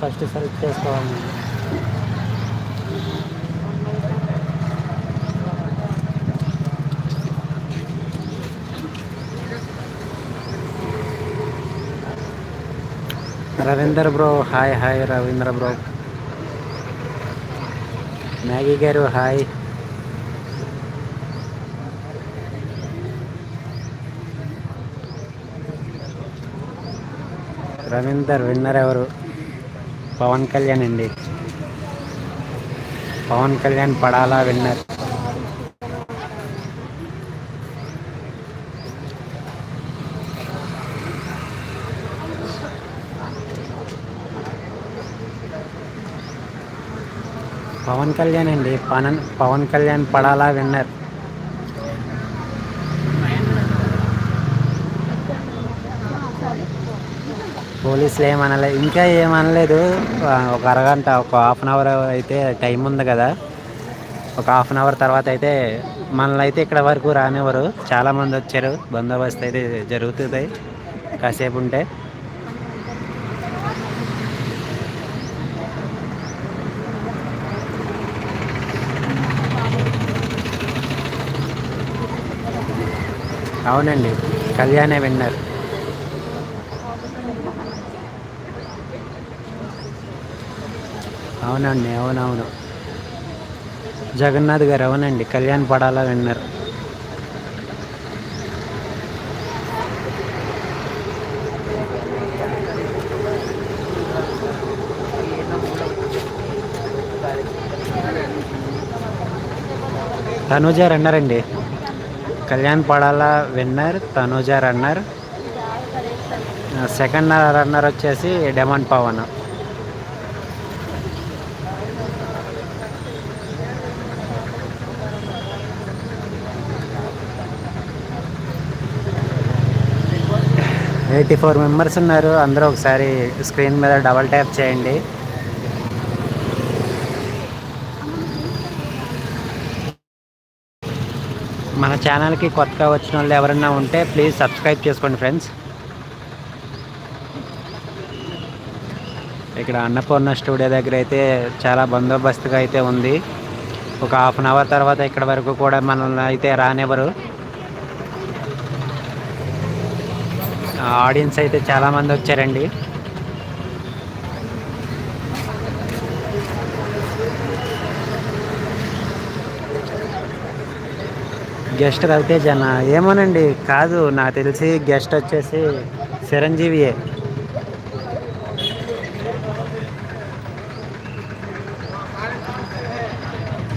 First select చేసుకోవాలి. Ravinder bro hi hi Ravindra bro. Maggie గారు hi. Ravinder winner ఎవరు? పవన్ కళ్యాణ్ అండి. పవన్ కళ్యాణ్ పడాలా విన్నర్. పవన్ కళ్యాణ్ అండి పవన్ పవన్ కళ్యాణ్ పడాలా విన్నర్. పోలీసులు ఏమనలేదు ఇంకా ఏమనలేదు. ఒక అరగంట ఒక హాఫ్ అన్ అవర్ అయితే టైం ఉంది కదా. ఒక హాఫ్ అన్ అవర్ తర్వాత అయితే మనల్ని అయితే ఇక్కడ వరకు రానివ్వరు. చాలామంది వచ్చారు. బందోబస్తు అయితే జరుగుతుంది. కాసేపు ఉంటే. అవునండి. కళ్యాణే విన్నారు. అవునండి అవునవును. జగన్నాథ్ గారు అవునండి కళ్యాణ్ పడాలా విన్నర్. తనూజ రన్నర్ అండి Kalyan Padala winner Tanuja runner second runner వచ్చేసి Demon Pawan. Eighty four members ఉన్నారు. అందరూ ఒకసారి స్క్రీన్ మీద డబల్ ట్యాప్ చేయండి. మన ఛానల్కి కొత్తగా వచ్చిన వాళ్ళు ఎవరన్నా ఉంటే ప్లీజ్ సబ్స్క్రైబ్ చేసుకోండి ఫ్రెండ్స్ ఇక్కడ అన్నపూర్ణ స్టూడియో దగ్గర అయితే చాలా బందోబస్తుగా అయితే ఉంది. ఒక హాఫ్ అన్ అవర్ తర్వాత ఇక్కడ వరకు కూడా మనల్ని అయితే రానివ్వరు. ఆడియన్స్ అయితే చాలామంది వచ్చారండి. గెస్ట్ రవితేజ్ అన్న ఏమోనండి కాదు నాకు తెలిసి గెస్ట్ వచ్చేసి చిరంజీవియే.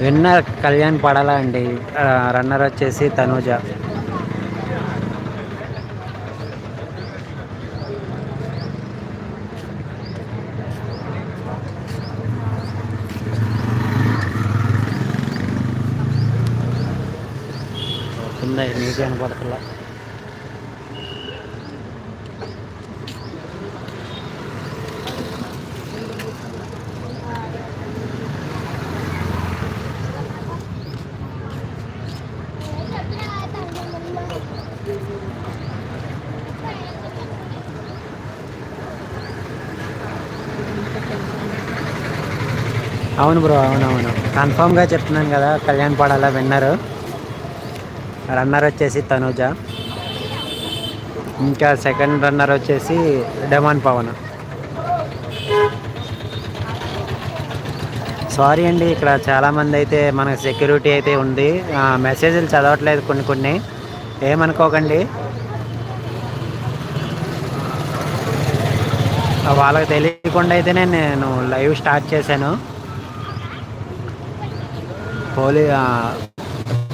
విన్నర్ కళ్యాణ్ పడాలా అండి. రన్నర్ వచ్చేసి తనూజ. కింద నీటి కనపడతలా అవును బ్రో అవునవును. కన్ఫామ్గా చెప్తున్నాను కదా కళ్యాణ్ పడాలా విన్నారు. రన్నర్ వచ్చేసి తనూజ. ఇంకా సెకండ్ రన్నర్ వచ్చేసి డెమాన్ పవన్. సారీ అండి ఇక్కడ చాలామంది అయితే మనకు సెక్యూరిటీ అయితే ఉంది. ఆ, మెసేజ్లు చదవట్లేదు కొన్ని కొన్ని. ఏమనుకోకండి. వాళ్ళకి తెలియకుండా అయితేనే నేను లైవ్ స్టార్ట్ చేశాను. పోలీ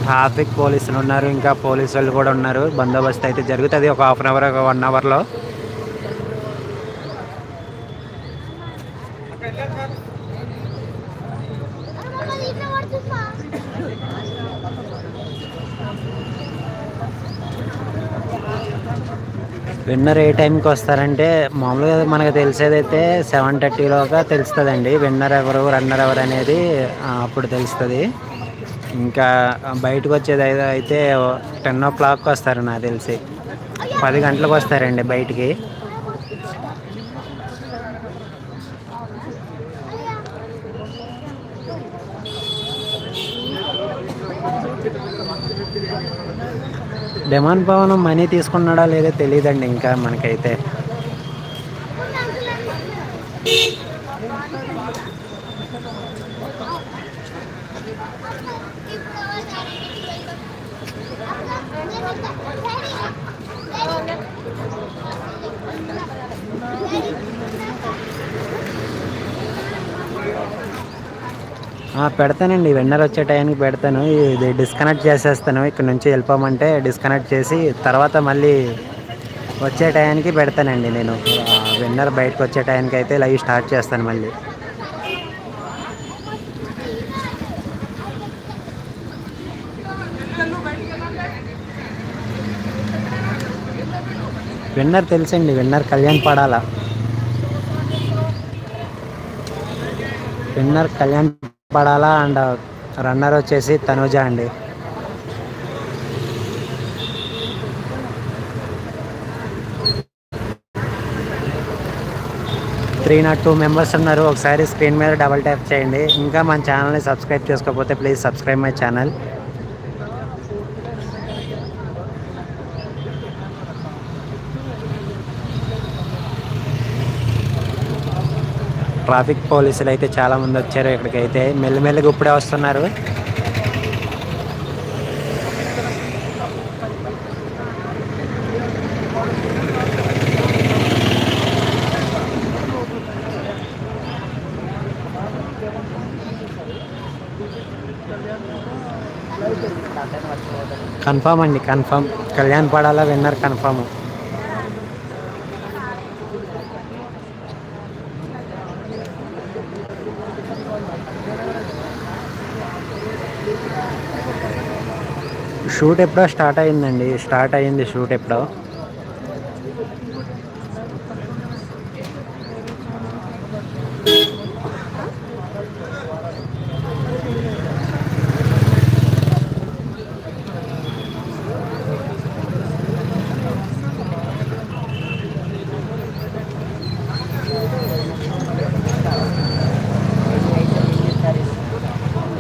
ట్రాఫిక్ పోలీసులు ఉన్నారు ఇంకా పోలీసు వాళ్ళు కూడా ఉన్నారు. బందోబస్తు అయితే జరుగుతుంది ఒక హాఫ్ అన్ అవర్ ఒక వన్ అవర్లో. విన్నర్ ఏ టైంకి వస్తారంటే మామూలుగా మనకు తెలిసేదైతే సెవెన్ థర్టీలోగా తెలుస్తుందండి. విన్నర్ ఎవరు రన్నర్ ఎవరు అనేది అప్పుడు తెలుస్తుంది. ఇంకా బయటకు వచ్చేది అయితే టెన్ ఓ క్లాక్ వస్తారు నాకు తెలిసి. పది గంటలకు వస్తారండి బయటికి. డిమాండ్ భవనం మనీ తీసుకున్నాడా లేదో తెలియదండి ఇంకా మనకైతే. పెడతానండి. విన్నర్ వచ్చే టైంకి పెడతాను. ఇది డిస్కనెక్ట్ చేసేస్తాను. ఇక్కడ నుంచి వెళ్ళిపోమంటే డిస్కనెక్ట్ చేసి తర్వాత మళ్ళీ వచ్చే టైంకి పెడతానండి నేను. విన్నర్ బయటకు వచ్చే టైంకి అయితే లైవ్ స్టార్ట్ చేస్తాను మళ్ళీ. విన్నర్ తెలుసండి. Winner Kalyan Padala. Winner Kalyan Padala and runner వచ్చేసి తనుజ అండి. త్రీ నాట్ టూ మెంబర్స్ ఉన్నారు. ఒకసారి స్క్రీన్ మీద డబల్ ట్యాప్ చేయండి. ఇంకా మన ఛానల్ని సబ్స్క్రైబ్ చేసుకోకపోతే please subscribe my channel. Traffic పోలీసులు అయితే చాలామంది వచ్చారు ఇక్కడికైతే. మెల్లమెల్లగా ఇప్పుడే వస్తున్నారు. కన్ఫామ్ అండి confirm. Kalyan Padala winner confirm. Shoot ఎప్పుడో స్టార్ట్ అయిందండి స్టార్ట్ అయింది షూట్ ఎప్పుడో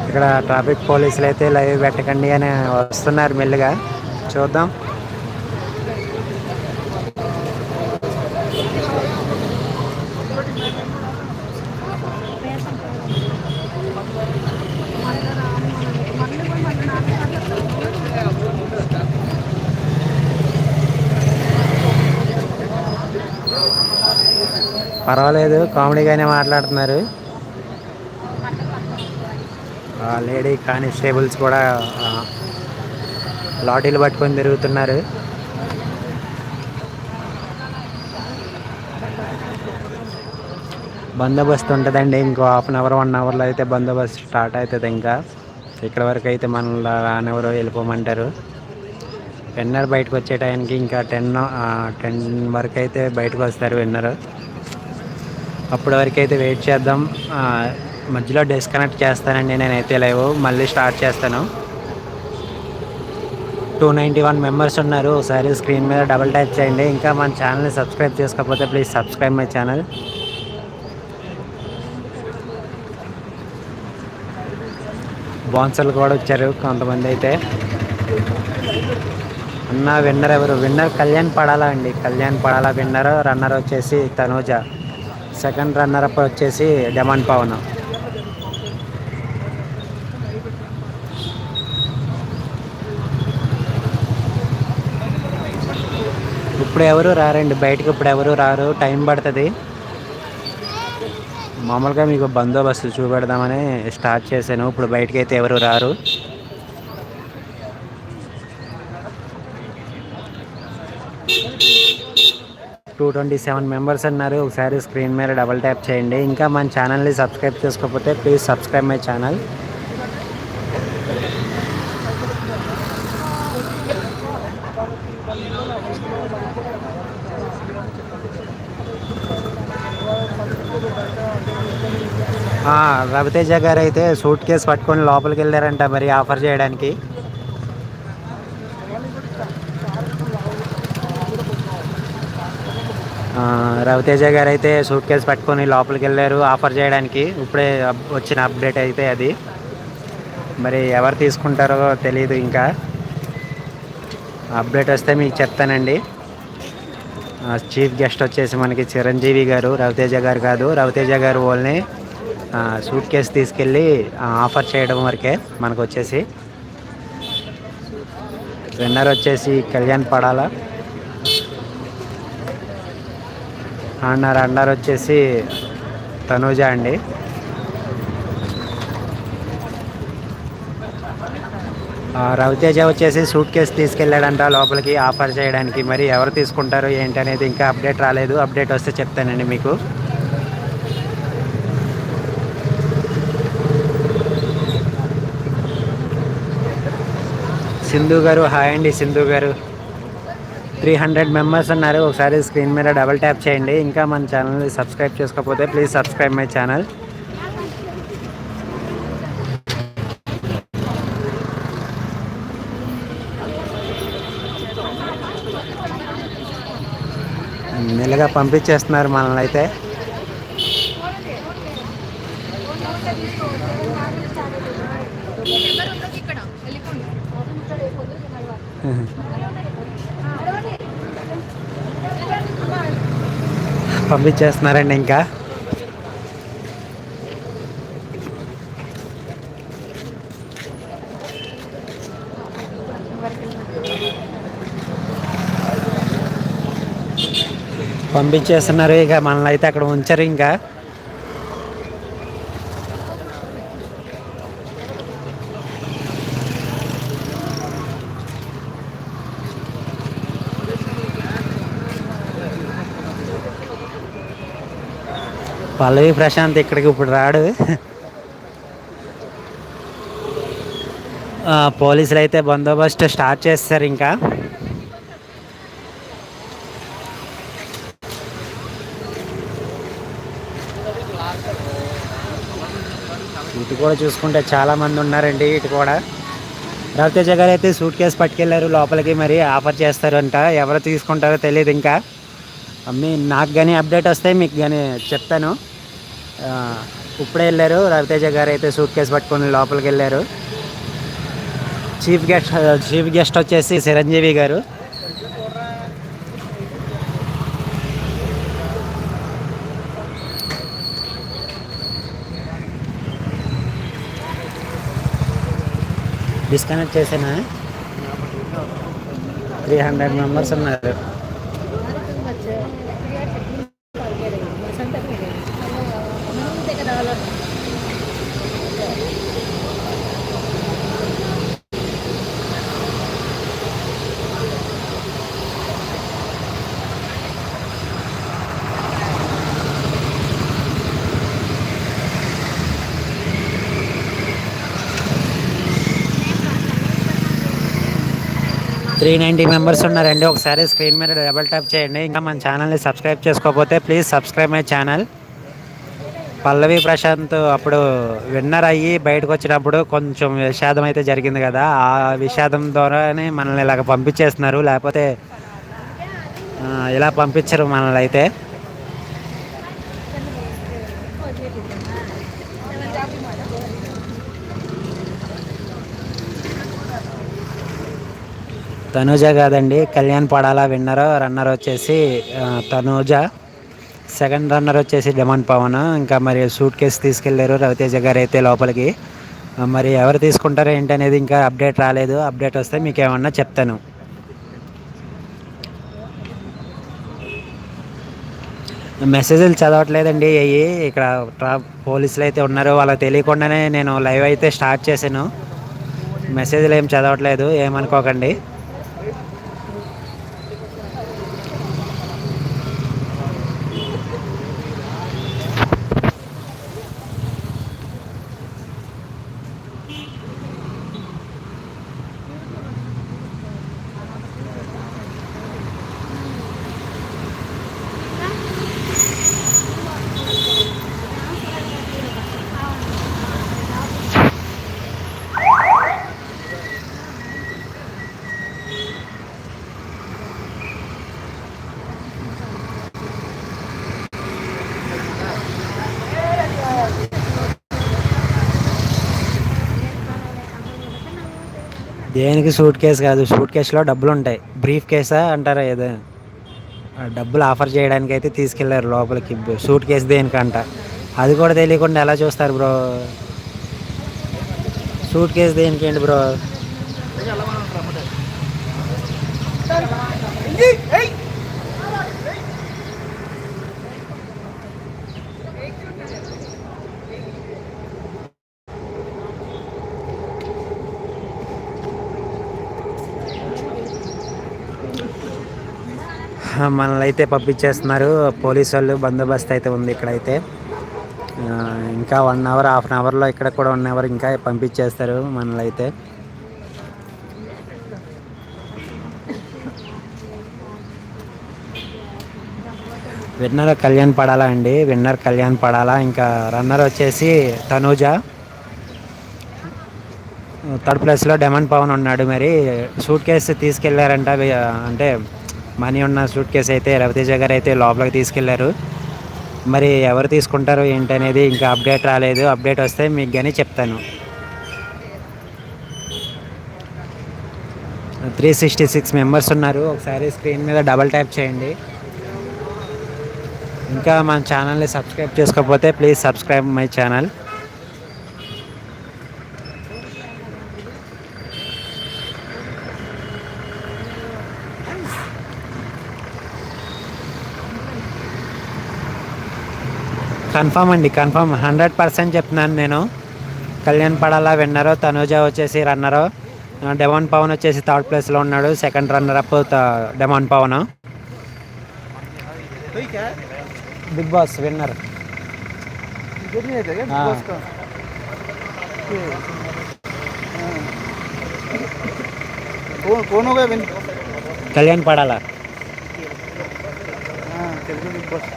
ఇక్కడ ట్రాఫిక్ పోలీసులు అయితే లైవ్ పెట్టకండి అని వస్తున్నారు మెల్లిగా. చూద్దాం. పర్వాలేదు కామెడీగానే మాట్లాడుతున్నారు. లేడీ కానిస్టేబుల్స్ కూడా లాఠీలు పట్టుకొని తిరుగుతున్నారు. బందోబస్తు ఉంటుందండి. ఇంకో హాఫ్ అన్ అవర్ వన్ అవర్లో అయితే బందోబస్తు స్టార్ట్ అవుతుంది ఇంకా. ఇక్కడ వరకు అయితే మనల్ని రానివరు వెళ్ళిపోమంటారు. విన్నర్ బయటకు వచ్చే టైంకి ఇంకా టెన్ టెన్ వరకు అయితే బయటకు వస్తారు విన్నర్. అప్పటి వరకు అయితే వెయిట్ చేద్దాం. మధ్యలో డిస్కనెక్ట్ చేస్తానండి నేనైతే లైవ్ మళ్ళీ స్టార్ట్ చేస్తాను. టూ నైంటీ వన్ మెంబర్స్ ఉన్నారు ఒకసారి స్క్రీన్ మీద డబల్ ట్యాప్ చేయండి. ఇంకా మన ఛానల్ని సబ్స్క్రైబ్ చేసుకోకపోతే ప్లీజ్ సబ్స్క్రైబ్ మై ఛానల్ బాన్సర్లు కూడా వచ్చారు కొంతమంది అయితే. అన్న విన్నర్ ఎవరు? విన్నర్ కళ్యాణ్ పడాలా అండి. కళ్యాణ్ పడాలా విన్నర్ రన్నర్ వచ్చేసి తనూజ. సెకండ్ రన్నర్ అప్ వచ్చేసి డెమాన్ పవన్. ఇప్పుడు ఎవరు రారండి? బయటకు ఇప్పుడు ఎవరు రారు? టైం పడుతుంది. మామూలుగా మీకు బందోబస్తు చూపెడదామని స్టార్ట్ చేశాను. ఇప్పుడు బయటకైతే అయితే ఎవరు రారు? టూ ట్వంటీ సెవెన్ మెంబర్స్ అన్నారు. ఒకసారి స్క్రీన్ మీద డబల్ ట్యాప్ చేయండి. ఇంకా మన ఛానల్ని సబ్స్క్రైబ్ చేసుకోకపోతే please subscribe my channel. Raviteja గారు అయితే సూట్ కేసు పట్టుకొని లోపలికి వెళ్ళారంట మరి ఆఫర్ చేయడానికి. రవితేజ గారు అయితే సూట్ కేసు పట్టుకొని లోపలికి వెళ్ళారు ఆఫర్ చేయడానికి. ఇప్పుడే అప్- వచ్చిన అప్డేట్ అయితే అది. మరి ఎవరు తీసుకుంటారో తెలియదు ఇంకా. అప్డేట్ వస్తే మీకు చెప్తానండి. చీఫ్ గెస్ట్ వచ్చేసి మనకి చిరంజీవి గారు రవితేజ గారు కాదు రవితేజ గారు వాళ్ళని సూట్ కేసు తీసుకెళ్ళి ఆఫర్ చేయడం వరకే మనకు వచ్చేసి విన్నర్ వచ్చేసి కళ్యాణ్ పడాల. అన్నారు అన్నారు వచ్చేసి తనూజ అండి. రవితేజ వచ్చేసి సూట్ కేసు తీసుకెళ్ళాడంట లోపలికి ఆఫర్ చేయడానికి. మరి ఎవరు తీసుకుంటారు ఏంటి అనేది ఇంకా అప్డేట్ రాలేదు. అప్డేట్ వస్తే చెప్తానండి మీకు. సింధు గారు హాయ్ అండి సింధు గారు. త్రీ హండ్రెడ్ మెంబర్స్ ఉన్నారు. ఒకసారి స్క్రీన్ మీద డబల్ ట్యాప్ చేయండి. ఇంకా మన ఛానల్ని సబ్స్క్రైబ్ చేసుకోకపోతే ప్లీజ్ సబ్స్క్రైబ్ మై ఛానల్. మెల్లగా పంపించేస్తున్నారు మనల్ని అయితే. పంపించేస్తున్నారండి ఇంకా. పంపించేస్తున్నారు ఇక మనల్ని అయితే అక్కడ ఉంచరు ఇంకా. పల్లవి ప్రశాంత్ ఇక్కడికి ఇప్పుడు రాడు. పోలీసులు అయితే బందోబస్తు స్టార్ట్ చేస్తారు ఇంకా. ఇటు కూడా చూసుకుంటే చాలామంది ఉన్నారండి ఇటు కూడా. రవితేజ గారు అయితే సూట్ కేసు పట్టుకెళ్ళారు లోపలికి మరి ఆఫర్ చేస్తారంట. ఎవరు తీసుకుంటారో తెలియదు ఇంకా. మీ నాకు కానీ అప్డేట్ వస్తే మీకు కానీ చెప్తాను ఇప్పుడే వెళ్ళారు రవితేజ గారు అయితే సూట్ కేసు పట్టుకొని లోపలికి వెళ్ళారు. చీఫ్ గెస్ట్ చీఫ్ గెస్ట్ వచ్చేసి చిరంజీవి గారు. డిస్కనెక్ట్ చేసానా? త్రీ హండ్రెడ్ మెంబర్స్ ఉన్నారు. త్రీ నైంటీ మెంబర్స్ ఉన్నారండి. ఒకసారి స్క్రీన్ మీద డబల్ ట్యాప్ చేయండి. ఇంకా మన ఛానల్ని సబ్స్క్రైబ్ చేసుకోకపోతే please subscribe my channel. Pallavi Prashanth అప్పుడు విన్నర్ అయ్యి బయటకు వచ్చినప్పుడు కొంచెం విషాదం అయితే జరిగింది కదా. ఆ విషాదం ద్వారానే మనల్ని ఇలాగ పంపించేస్తున్నారు. లేకపోతే ఇలా పంపించరు మనల్ని అయితే. తనూజ కాదండి. కళ్యాణ్ పడాలా విన్నర్ రన్నర్ వచ్చేసి తనూజ. సెకండ్ రన్నర్ వచ్చేసి డెమన్ పవన్. ఇంకా మరి సూట్ కేసు తీసుకెళ్ళారు రవితేజ గారు అయితే లోపలికి మరి ఎవరు తీసుకుంటారో ఏంటి అనేది ఇంకా అప్డేట్ రాలేదు. అప్డేట్ వస్తే మీకు ఏమన్నా చెప్తాను. మెసేజ్లు చదవట్లేదండి అయ్యి ఇక్కడ ట్రా పోలీసులు అయితే ఉన్నారు వాళ్ళకి తెలియకుండానే నేను లైవ్ అయితే స్టార్ట్ చేశాను. మెసేజ్లు ఏం చదవట్లేదు. ఏమనుకోకండి. దేనికి సూట్ కేసు కాదు. సూట్ కేసులో డబ్బులు ఉంటాయి. బ్రీఫ్ కేసా అంటారా ఏదో? డబ్బులు ఆఫర్ చేయడానికి అయితే తీసుకెళ్ళారు లోపలికి. సూట్ కేసు దేనికంట? అది కూడా తెలియకుండా ఎలా చూస్తారు బ్రో? సూట్ కేసు దేనికి ఏంటి బ్రో? మనల్ని అయితే పంపించేస్తున్నారు. పోలీసు వాళ్ళు బందోబస్తు అయితే ఉంది ఇక్కడైతే. ఇంకా వన్ అవర్ హాఫ్ అన్ అవర్లో ఇక్కడ కూడా వన్ అవర్ ఇంకా పంపించేస్తారు మనల్ని అయితే విన్నర్ కళ్యాణ్ పడాలా అండి? విన్నర్ కళ్యాణ్ పడాలా? ఇంకా రన్నర్ వచ్చేసి తనూజ. థర్డ్ ప్లేస్లో డెమన్ పవన్ ఉన్నాడు మరి. సూట్ కేసు తీసుకెళ్ళారంట అంటే మనీ ఉన్న సూట్ కేసు అయితే రవితేజ గారు అయితే లోపలికి తీసుకెళ్ళారు. మరి ఎవరు తీసుకుంటారు ఏంటనేది ఇంకా అప్డేట్ రాలేదు. అప్డేట్ వస్తే మీకు కానీ చెప్తాను. త్రీ సిక్స్టీ సిక్స్ మెంబర్స్ ఉన్నారు. ఒకసారి స్క్రీన్ మీద డబల్ ట్యాప్ చేయండి. ఇంకా మన ఛానల్ని సబ్స్క్రైబ్ చేసుకోకపోతే please subscribe my channel confirm అండి కన్ఫామ్. హండ్రెడ్ పర్సెంట్ చెప్తున్నాను నేను. కళ్యాణ్ పడాలా విన్నరు తనూజ వచ్చేసి రన్నరు. డెమాన్ పవన్ వచ్చేసి థర్డ్ ప్లేస్లో ఉన్నాడు second runner up Demon Pawan. Bigg Boss winner. Kalyan Padala. Bigg Boss.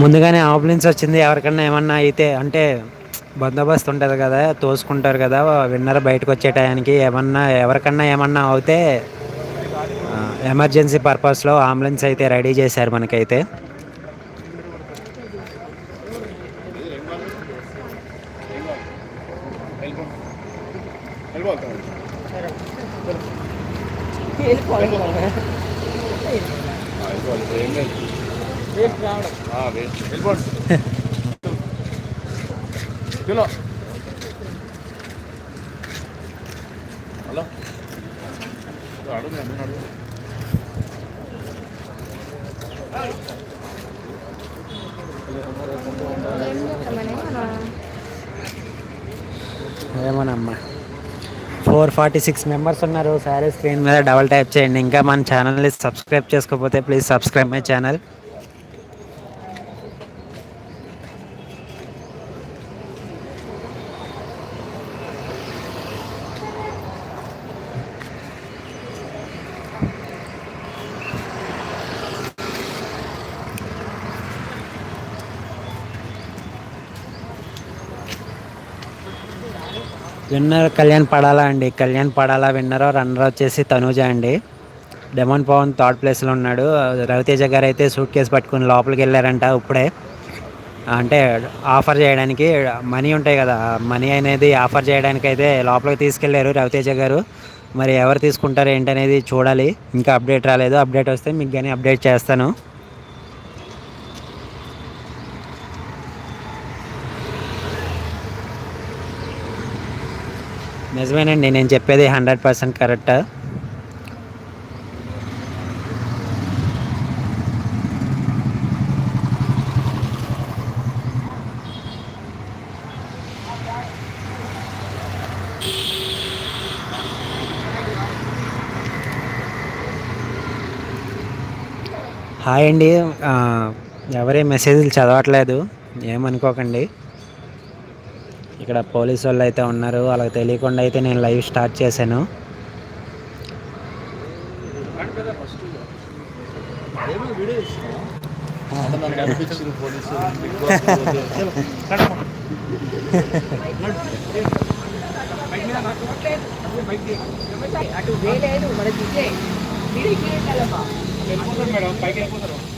ముందుగానే అంబులెన్స్ వచ్చింది ఎవరికన్నా ఏమన్నా అయితే అంటే బందోబస్తు ఉంటుంది కదా తోసుకుంటారు కదా విన్నర్ బయటకు వచ్చే టయానికి ఏమన్నా ఎవరికన్నా ఏమన్నా అవుతే ఎమర్జెన్సీ పర్పస్లో అంబులెన్స్ అయితే రెడీ చేశారు మనకైతే. ఏమోనమ్మా. ఫోర్ ఫార్టీ సిక్స్ మెంబర్స్ ఉన్నారు. సారీ స్క్రీన్ మీద డబల్ టైప్ చేయండి. ఇంకా మన ఛానల్ని సబ్స్క్రైబ్ చేసుకోకపోతే please subscribe my channel winner Kalyan Padala అండి? కళ్యాణ్ పడాలా విన్నర్ రన్నర్ వచ్చేసి తనూజ అండి. డెమన్ పవన్ థర్డ్ ప్లేస్లో ఉన్నాడు. రవితేజ గారు అయితే సూట్ కేసు పట్టుకుని లోపలికి వెళ్ళారంట ఇప్పుడే. అంటే ఆఫర్ చేయడానికి మనీ ఉంటాయి కదా మనీ అనేది ఆఫర్ చేయడానికి అయితే లోపలికి తీసుకెళ్ళారు రవితేజ గారు. మరి ఎవరు తీసుకుంటారు ఏంటనేది చూడాలి. ఇంకా అప్డేట్ రాలేదు. అప్డేట్ వస్తే మీకు కానీ అప్డేట్ చేస్తాను. నిజమేనండి నేను చెప్పేది హండ్రెడ్ పర్సెంట్ కరెక్ట్. హాయ్ అండి ఎవరే మెసేజ్లు చదవట్లేదు ఏమనుకోకండి. ఇక్కడ పోలీసు వాళ్ళు అయితే ఉన్నారు. వాళ్ళకి తెలియకుండా అయితే నేను లైవ్ స్టార్ట్ చేశాను. మేడం పైకి వెళ్ళిపోతారు.